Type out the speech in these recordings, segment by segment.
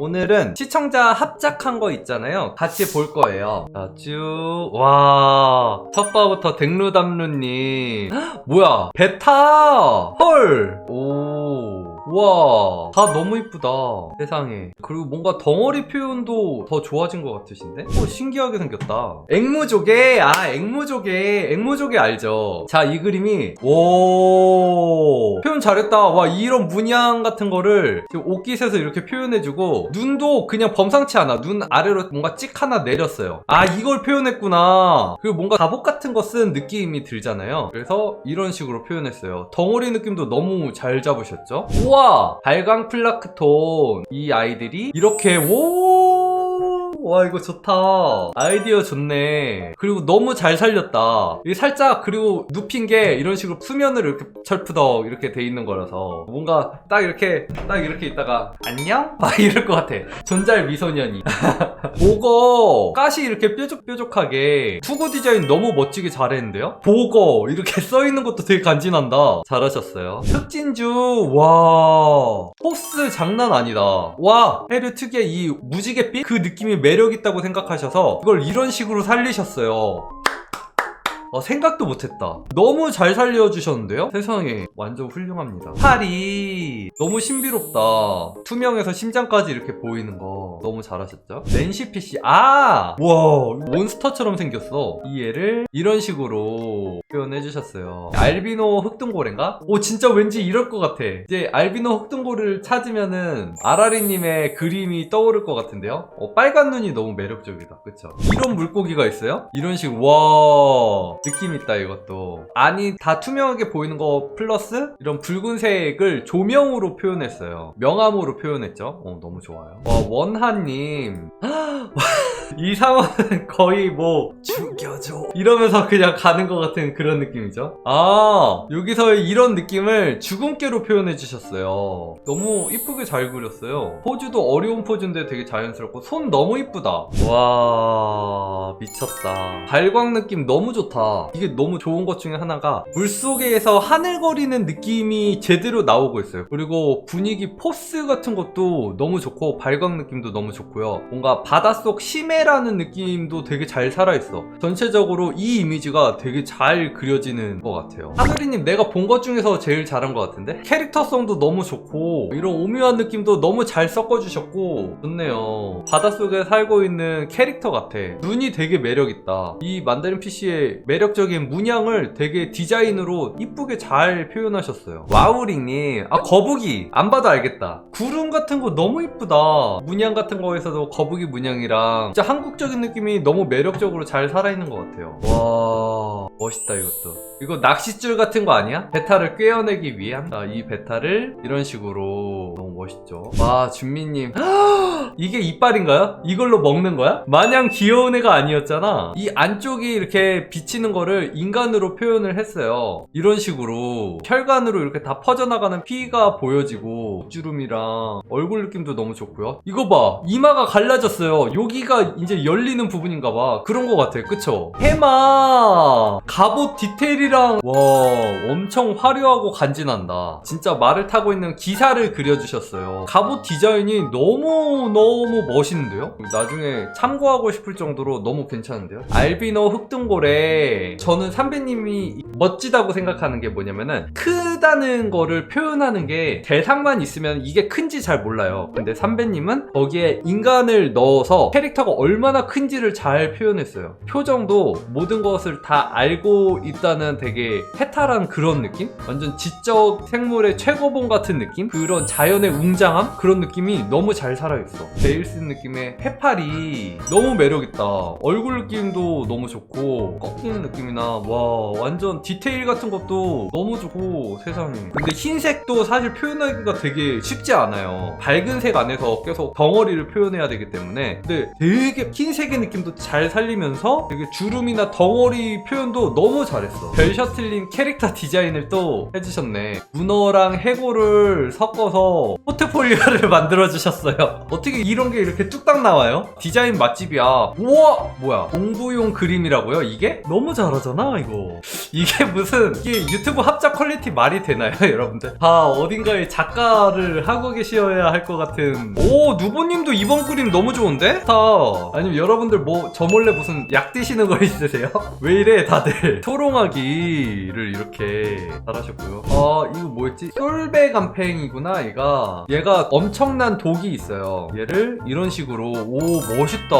오늘은 시청자 합작한 거 있잖아요. 같이 볼 거예요. 자, 쭉. 와. 첫 번부터 댕루담루님. 헉, 뭐야. 베타! 헐! 오. 와. 다 너무 이쁘다. 세상에. 그리고 뭔가 덩어리 표현도 더 좋아진 것 같으신데? 오, 신기하게 생겼다. 앵무조개! 아, 앵무조개. 앵무조개 알죠? 자, 이 그림이. 오. 잘했다. 와, 이런 문양 같은 거를 지금 옷깃에서 이렇게 표현해주고, 눈도 그냥 범상치 않아. 눈 아래로 뭔가 찍 하나 내렸어요. 아, 이걸 표현했구나. 그리고 뭔가 갑옷 같은 거 쓴 느낌이 들잖아요. 그래서 이런 식으로 표현했어요. 덩어리 느낌도 너무 잘 잡으셨죠? 우와! 발광 플라크톤. 이 아이들이 이렇게, 오! 와 이거 좋다. 아이디어 좋네. 그리고 너무 잘 살렸다. 이게 살짝 그리고 눕힌 게 이런 식으로 수면으로 이렇게 철푸덕 이렇게 돼 있는 거라서 뭔가 딱 이렇게 딱 이렇게 있다가 안녕? 막 이럴 것 같아. 존잘 미소년이. 보거. 가시 이렇게 뾰족뾰족하게. 투구 디자인 너무 멋지게 잘했는데요? 보거. 이렇게 써있는 것도 되게 간지난다. 잘하셨어요. 흑진주. 와. 포스 장난 아니다. 와. 해류 특유의 이 무지갯빛? 그 느낌이 매력 있다고 생각하셔서 이걸 이런 식으로 살리셨어요 어, 생각도 못했다. 너무 잘 살려주셨는데요? 세상에 완전 훌륭합니다. 팔이 너무 신비롭다. 투명해서 심장까지 이렇게 보이는 거 너무 잘하셨죠? 렌시 PC 아! 와 몬스터처럼 생겼어. 이 애를 이런 식으로 표현해 주셨어요. 알비노 흑등고래인가? 오 진짜 왠지 이럴 것 같아. 이제 알비노 흑등고래를 찾으면은 아라리님의 그림이 떠오를 것 같은데요? 어, 빨간 눈이 너무 매력적이다. 그쵸? 이런 물고기가 있어요? 이런 식, 와. 느낌 있다, 이것도. 아니, 다 투명하게 보이는 거 플러스 이런 붉은색을 조명으로 표현했어요. 명암으로 표현했죠? 어, 너무 좋아요. 와, 원하님. 이 상황은 거의 뭐, 죽여줘. 이러면서 그냥 가는 것 같은 그런 느낌이죠? 아, 여기서 이런 느낌을 죽음깨로 표현해 주셨어요. 너무 이쁘게 잘 그렸어요. 포즈도 어려운 포즈인데 되게 자연스럽고, 손 너무 이쁘다. 와, 미쳤다. 발광 느낌 너무 좋다. 이게 너무 좋은 것 중에 하나가, 물속에서 하늘거리는 느낌이 제대로 나오고 있어요. 그리고 분위기 포스 같은 것도 너무 좋고, 발광 느낌도 너무 좋고요. 뭔가 바닷속 심해라는 느낌도 되게 잘 살아있어. 전체적으로 이 이미지가 되게 잘 그려지는 것 같아요. 하늘이님 내가 본 것 중에서 제일 잘한 것 같은데? 캐릭터성도 너무 좋고, 이런 오묘한 느낌도 너무 잘 섞어주셨고, 좋네요. 바닷속에 살고 있는 캐릭터 같아. 눈이 되게 매력있다. 이 만다린 PC의 매력적인 문양을 되게 디자인으로 이쁘게 잘 표현하셨어요. 와우링님, 아, 거북이! 안 봐도 알겠다. 구름 같은 거 너무 이쁘다. 문양 같은 거에서도 거북이 문양이랑 진짜 한국적인 느낌이 너무 매력적으로 잘 살아있는 것 같아요. 와, 멋있다, 이것도. 이거 낚싯줄 같은 거 아니야? 베타를 꿰어내기 위한? 자, 이 베타를 이런 식으로 너무 멋있죠. 와, 준미님. 이게 이빨인가요? 이걸로 먹는 거야? 마냥 귀여운 애가 아니었잖아. 이 안쪽이 이렇게 비치는 거를 인간으로 표현을 했어요. 이런 식으로 혈관으로 이렇게 다 퍼져나가는 피가 보여지고 주름이랑 얼굴 느낌도 너무 좋고요. 이거 봐. 이마가 갈라졌어요. 여기가 이제 열리는 부분인가 봐. 그런 거 같아. 그쵸? 해마 갑옷 디테일이랑 와 엄청 화려하고 간지난다. 진짜 말을 타고 있는 기사를 그려주셨어요. 갑옷 디자인이 너무너무 멋있는데요? 나중에 참고하고 싶을 정도로 너무 괜찮은데요? 알비노 흑등고래 저는 선배님이 멋지다고 생각하는 게 뭐냐면은 크다는 거를 표현하는 게 대상만 있으면 이게 큰지 잘 몰라요. 근데 선배님은 거기에 인간을 넣어서 캐릭터가 얼마나 큰지를 잘 표현했어요. 표 정도 모든 것을 다 알고 있다는 되게 해탈한 그런 느낌? 완전 지적 생물의 최고봉 같은 느낌? 그런 자연의 웅장함? 그런 느낌이 너무 잘 살아있어. 베일스 느낌의 해팔이 너무 매력있다. 얼굴 느낌도 너무 좋고, 꺾이는 느낌이나, 와, 완전 디테일 같은 것도 너무 좋고, 세상에. 근데 흰색도 사실 표현하기가 되게 쉽지 않아요. 밝은 색 안에서 계속 덩어리를 표현해야 되기 때문에. 근데 되게 흰색의 느낌도 잘 살리면서 되게 주름이나 덩어리 표현도 너무 잘했어. 별 셔틀님 캐릭터 디자인을 또 해주셨네. 문어랑 해골을 섞어서 포트폴리오를 만들어주셨어요. 어떻게 이런 게 이렇게 뚝딱 나와요? 디자인 맛집이야. 우와! 뭐야? 공부용 그림이라고요? 이게? 너무 잘하잖아, 이거. 이게 무슨, 이게 유튜브 합작 퀄리티 말이 되나요, 여러분들? 아, 어딘가에 작가를 하고 계셔야 할 것 같은. 오, 누보님도 이번 그림 너무 좋은데? 다. 아니면 여러분들 뭐, 저 몰래 무슨 약 드시 는 거 있으세요? 왜 이래, 다들. 초롱하기를 이렇게 잘하셨고요. 아, 이거 뭐였지? 솔베 감팽이구나, 얘가. 얘가 엄청난 독이 있어요. 얘를 이런 식으로. 오, 멋있다.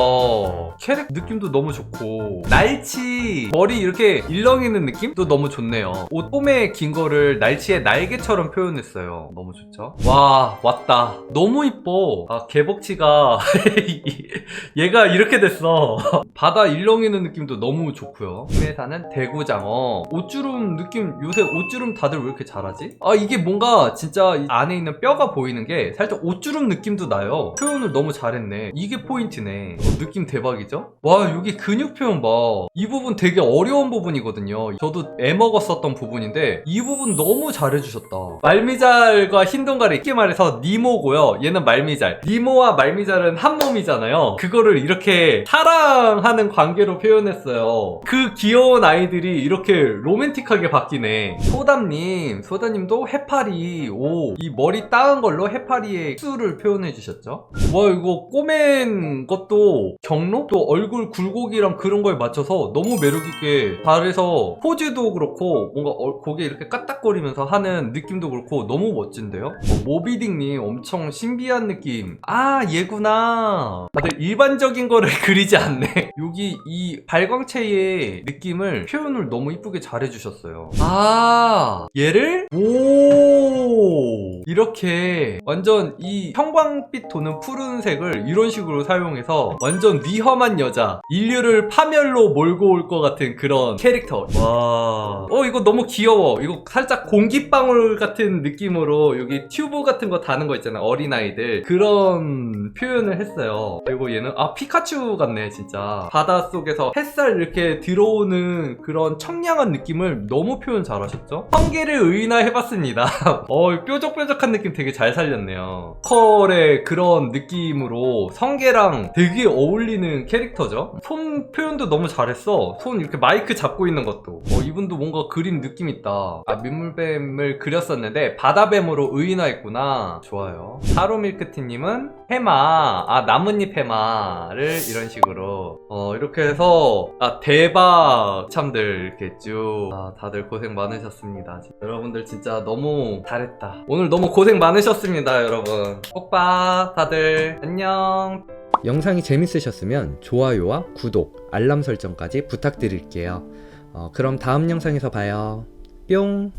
캐릭 느낌도 너무 좋고. 날치, 머리 이렇게 일렁이는 느낌도 너무 좋네요. 옷 폼에 긴 거를 날치의 날개처럼 표현했어요. 너무 좋죠? 와, 왔다. 너무 이뻐. 아, 개복치가. 얘가 이렇게 됐어. 바다 일렁이는 느낌도 너무 좋고요. 국내에 사는 대구장어. 옷주름 느낌, 요새 옷주름 다들 왜 이렇게 잘하지? 아, 이게 뭔가 진짜 이 안에 있는 뼈가 보이는 게 살짝 옷주름 느낌도 나요. 표현을 너무 잘했네. 이게 포인트네. 어, 느낌 대박이죠? 와, 여기 근육 표현 봐. 이 부분 되게 어려운 부분이거든요. 저도 애먹었었던 부분인데, 이 부분 너무 잘해주셨다. 말미잘과 흰동가리 쉽게 말해서 니모고요. 얘는 말미잘. 니모와 말미잘은 한 몸이잖아요. 그거를 이렇게 사랑하는 관계로 표현 했어요. 그 귀여운 아이들이 이렇게 로맨틱하게 바뀌네. 소담님, 소담님도 해파리, 오, 이 머리 따은 걸로 해파리의 수를 표현해 주셨죠. 와, 이거 꼬맨 것도 경로? 또 얼굴 굴곡이랑 그런 거에 맞춰서 너무 매력있게 잘해서 포즈도 그렇고 뭔가 어- 고개 이렇게 까딱거리면서 하는 느낌도 그렇고 너무 멋진데요? 어, 모비딩님 엄청 신비한 느낌. 아, 얘구나. 다들 일반적인 거를 그리지 않네. 여기 이 발광체의 느낌을 표현을 너무 이쁘게 잘 해주셨어요. 아, 얘를? 오! 이렇게 완전 이 형광빛 도는 푸른색을 이런 식으로 사용해서 완전 위험한 여자, 인류를 파멸로 몰고 올 것 같은 그런 캐릭터. 와. 어, 이거 너무 귀여워. 이거 살짝 공기방울 같은 느낌으로 여기 튜브 같은 거 다는 거 있잖아. 어린아이들. 그런 표현을 했어요. 그리고 얘는, 아, 피카츄 같네, 진짜. 바닷속에서 햇살 이렇게 들어오는 그런 청량한 느낌을 너무 표현 잘하셨죠? 성게를 의인화해봤습니다. 어, 뾰족뾰족 한 느낌 되게 잘 살렸네요. 컬의 그런 느낌으로 성게랑 되게 어울리는 캐릭터죠? 손 표현도 너무 잘했어. 손 이렇게 마이크 잡고 있는 것도. 어, 이분도 뭔가 그린 느낌 있다. 아, 민물뱀을 그렸었는데 바다뱀으로 의인화했구나. 좋아요. 하루밀크티님은 해마, 아, 나뭇잎 해마를 이런 식으로. 어, 이렇게 해서, 아, 대박 참들 이렇게 쭉. 아, 다들 고생 많으셨습니다. 여러분들 진짜 너무 잘했다. 오늘 너무 고생 많으셨습니다, 여러분. 꼭봐, 다들. 안녕. 영상이 재밌으셨으면 좋아요와 구독, 알람 설정까지 부탁드릴게요. 어, 그럼 다음 영상에서 봐요. 뿅!